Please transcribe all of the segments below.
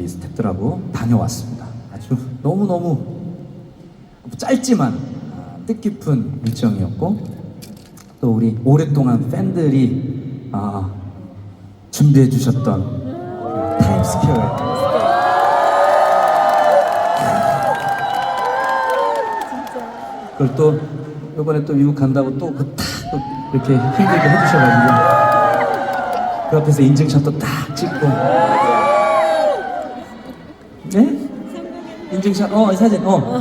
우리 스태프들하고 다녀왔습니다. 아주 너무 너무 짧지만 아, 뜻깊은 일정이었고 또 우리 오랫동안 팬들이 아, 준비해 주셨던 그 타임스퀘어에 그걸 또 이번에 또 미국 간다고 또그탁또 이렇게 힘들게 해주셔가지고 그 앞에서 인증샷도 딱 찍고 인증샷 어 사진 어.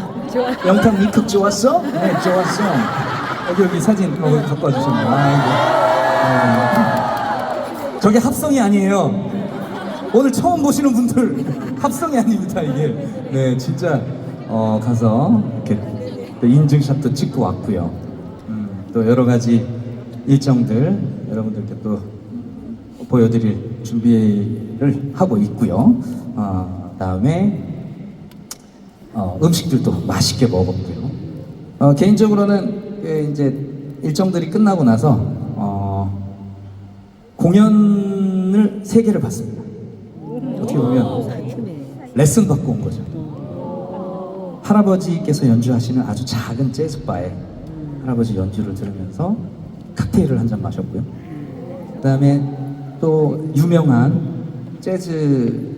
영탁 미쿡 좋았어? 네 좋았어. 여기 여기 사진 어, 갖고 와주셨네요 아이고. 네. 저게 합성이 아니에요. 오늘 처음 보시는 분들 합성이 아닙니다 이게. 네 진짜 어 가서 이렇게 또 인증샷도 찍고 왔고요. 음, 또 여러 가지 일정들 여러분들께 또 보여드릴 준비를 하고 있고요. 어, 다음에 어, 음식들도 맛있게 먹었고요 어, 개인적으로는 그 이제 일정들이 끝나고 나서 어, 공연을 세 개를 봤습니다. 어떻게 보면 레슨 받고 온 거죠. 할아버지께서 연주하시는 아주 작은 재즈바에 할아버지 연주를 들으면서 칵테일을 한 잔 마셨고요. 그 다음에 또 유명한 재즈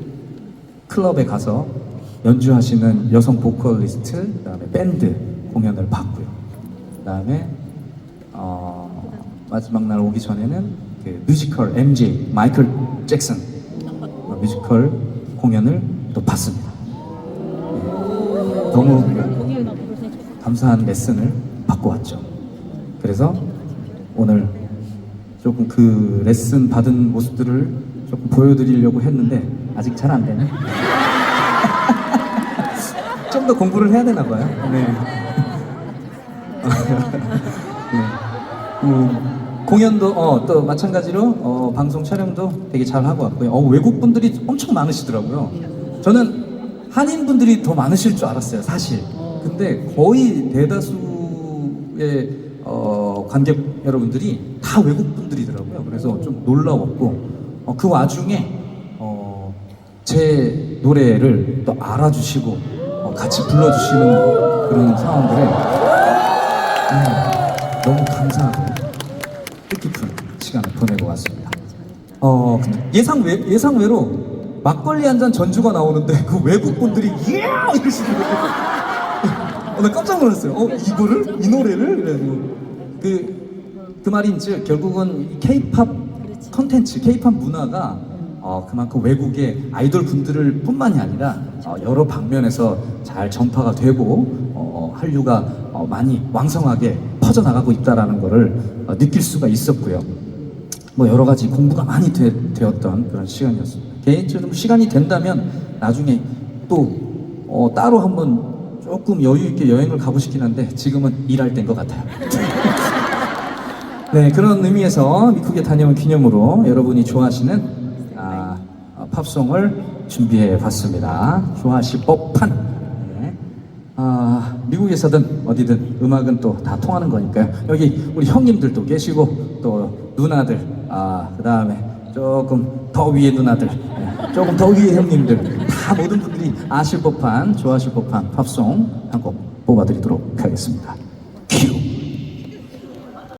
클럽에 가서 연주하시는 여성 보컬리스트, 그다음에 밴드 공연을 봤고요. 그다음에 어, 마지막 날 오기 전에는 그 뮤지컬 MJ 마이클 잭슨 어, 뮤지컬 공연을 또 봤습니다. 네, 너무 감사한 레슨을 받고 왔죠. 그래서 오늘 조금 그 레슨 받은 모습들을 조금 보여드리려고 했는데 아직 잘 안 되네. 좀 더 공부를 해야 되나 봐요. 네. 네. 음, 공연도 어, 또 마찬가지로 어, 방송 촬영도 되게 잘 하고 왔고요. 어, 외국 분들이 엄청 많으시더라고요. 저는 한인 분들이 더 많으실 줄 알았어요, 사실. 근데 거의 대다수의 어, 관객 여러분들이 다 외국 분들이더라고요. 그래서 좀 놀라웠고 어, 그 와중에 어, 제 노래를 또 알아주시고 어, 같이 불러주시는 그런 상황들에 음, 너무 감사하고 뜻깊은 시간을 보내고 왔습니다. 어, 예상 외, 예상 외로 막걸리 한 잔 전주가 나오는데 그 외국 분들이 이야 이러시는 거예요. 어, 나 깜짝 놀랐어요. 어, 이거를 이 노래를 그래가지고 그, 그 말인 즉 결국은 K-팝 컨텐츠, K-팝 문화가 어, 그만큼 외국의 아이돌 분들을 뿐만이 아니라 어, 여러 방면에서 잘 전파가 되고 어, 한류가 어, 많이 왕성하게 퍼져나가고 있다라는 것을 어, 느낄 수가 있었고요. 뭐 여러 가지 공부가 많이 되, 되었던 그런 시간이었습니다. 개인적으로 시간이 된다면 나중에 또 어, 따로 한번 조금 여유 있게 여행을 가고 싶긴 한데 지금은 일할 때인 것 같아요. 네 그런 의미에서 미국에 다녀온 기념으로 여러분이 좋아하시는 팝송을 준비해 봤습니다. 좋아하실 법한 네. 아, 미국에서든 어디든 음악은 또 다 통하는 거니까요. 여기 우리 형님들도 계시고 또 누나들, 아, 그 다음에 조금 더 위에 누나들, 네, 조금 더 위에 형님들 다 모든 분들이 아실 법한, 좋아하실 법한 팝송 한 곡 뽑아드리도록 하겠습니다.